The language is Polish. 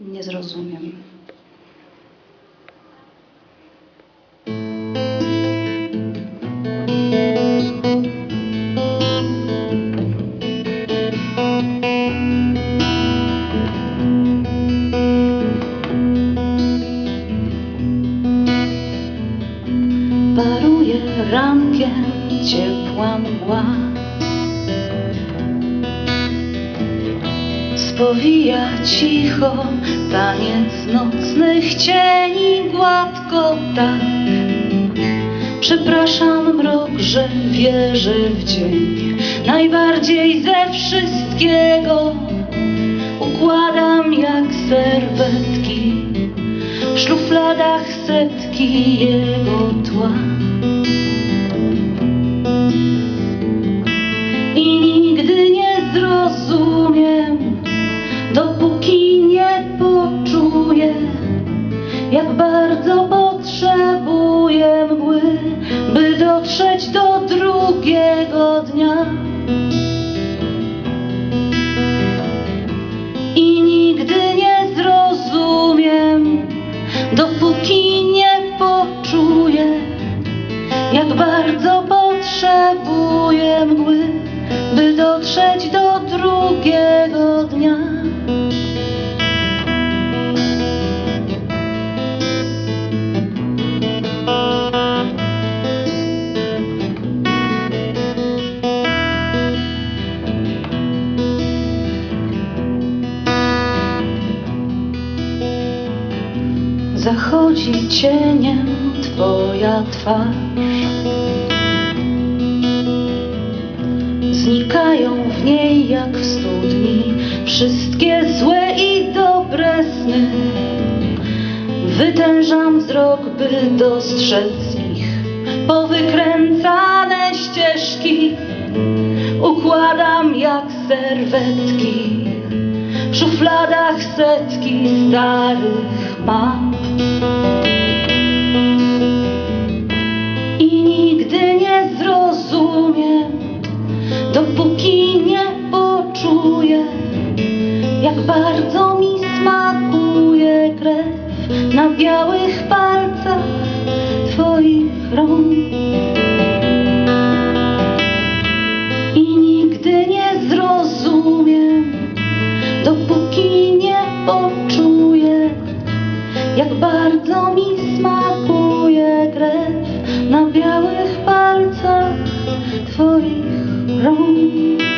nie zrozumiem. Paruje rankiem ciepła mgła Spowija cicho taniec nocnych cieni gładko tak. Przepraszam mrok, że wierzę w dzień Najbardziej ze wszystkiego. Układam jak serwetki W szufladach setki jego tła poczuję Jak bardzo potrzebuję mgły By dotrzeć do drugiego dnia. I nigdy nie zrozumiem Dopóki nie poczuję Jak bardzo potrzebuję mgły By dotrzeć do drugiego dnia Zachodzi cieniem Twoja twarz. Znikają w niej jak w studni Wszystkie złe i dobre sny. Wytężam wzrok, by dostrzec ich Powykręcane ścieżki. Układam jak serwetki W szufladach setki starych map I nigdy nie zrozumiem Dopóki nie poczuję Jak bardzo mi smakuje krew Na białych palcach jak bardzo mi smakuje krew na białych palcach Twoich rąk.